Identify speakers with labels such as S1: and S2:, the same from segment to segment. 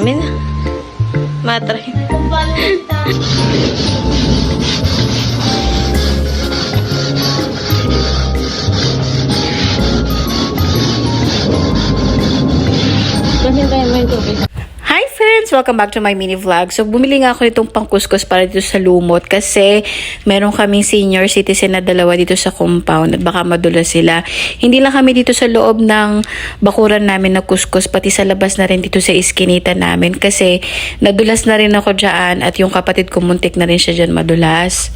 S1: Kami na. Matry. Kasi tayo may tubig welcome back to my mini vlog. So bumili nga ako nitong pangkuskus para dito sa lumot kasi meron kaming senior citizen na dalawa dito sa compound at baka madula sila. Hindi lang kami dito sa loob ng bakuran namin na kuskus pati sa labas na rin dito sa iskinita namin kasi nadulas na rin ako dyan at yung kapatid ko muntik na rin siya dyan madulas.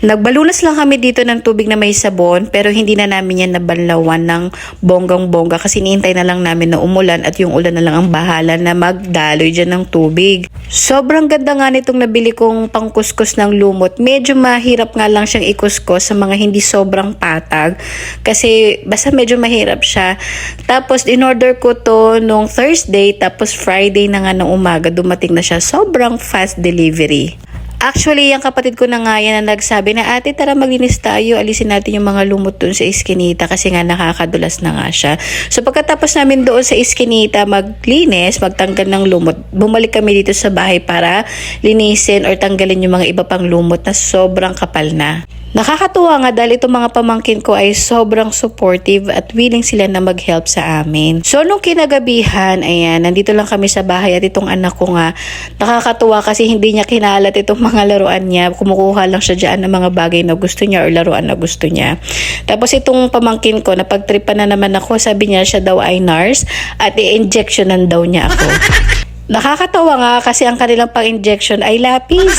S1: Nagbalunas lang kami dito ng tubig na may sabon pero hindi na namin yan nabanlawan ng bonggang-bongga kasi niintay na lang namin na umulan at yung ulan na lang ang bahala na magdaloy dyan ng tubig. Sobrang ganda nga nitong nabili kong pangkuskus ng lumot. Medyo mahirap nga lang siyang ikuskus sa mga hindi sobrang patag kasi basta medyo mahirap siya. Tapos in order ko to nung Thursday tapos Friday na nga ng umaga dumating na siya. Sobrang fast delivery. Actually, yung kapatid ko na nga yan na nagsabi na, ate tara maglinis tayo, alisin natin yung mga lumot dun sa iskinita kasi nga nakakadulas na nga siya. So pagkatapos namin doon sa iskinita maglinis, magtanggal ng lumot, bumalik kami dito sa bahay para linisin or tanggalin yung mga iba pang lumot na sobrang kapal na. Nakakatuwa nga dahil itong mga pamangkin ko ay sobrang supportive at willing sila na mag-help sa amin. So nung kinagabihan, ayan, nandito lang kami sa bahay at itong anak ko nga, nakakatuwa kasi hindi niya kinalat itong mga laruan niya. Kumukuha lang siya dyan ng mga bagay na gusto niya or laruan na gusto niya. Tapos itong pamangkin ko, napagtripan na naman ako, sabi niya siya daw ay nurse at i-injectionan daw niya ako. Nakakatawa nga kasi ang kanilang pang-injection ay lapis.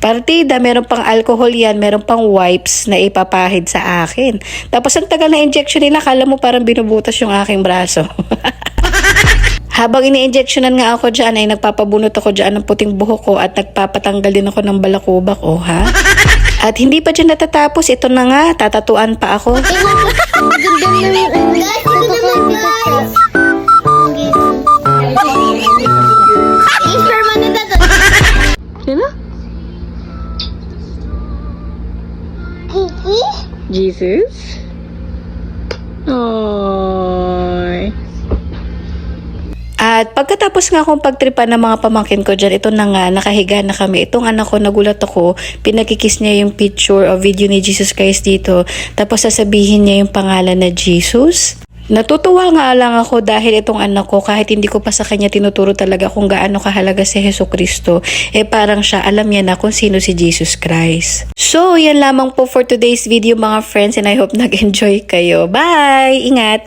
S1: Partida, meron pang alcohol yan, meron pang wipes na ipapahid sa akin. Tapos ang tagal na injection nila, kala mo parang binubutas yung aking braso. Habang ini-injectionan nga ako dyan, ay nagpapabunot ako dyan ng puting buhok ko at nagpapatanggal din ako ng balakubak, oh ha? At hindi pa dyan natatapos, ito na nga, tatatuan pa ako.
S2: Ang
S1: Jesus? Oy. At pagkatapos nga akong pagtripan ng mga pamangkin ko dyan, ito na nga, nakahiga na kami. Itong anak ko, nagulat ako, pinakikis niya yung picture o video ni Jesus Christ dito. Tapos sasabihin niya yung pangalan na Jesus. Natutuwa nga lang ako dahil itong anak ko, kahit hindi ko pa sa kanya tinuturo talaga kung gaano kahalaga si Heso Kristo, eh parang siya alam niya na kung sino si Jesus Christ. So, yan lamang po for today's video mga friends and I hope nag-enjoy kayo. Bye! Ingat!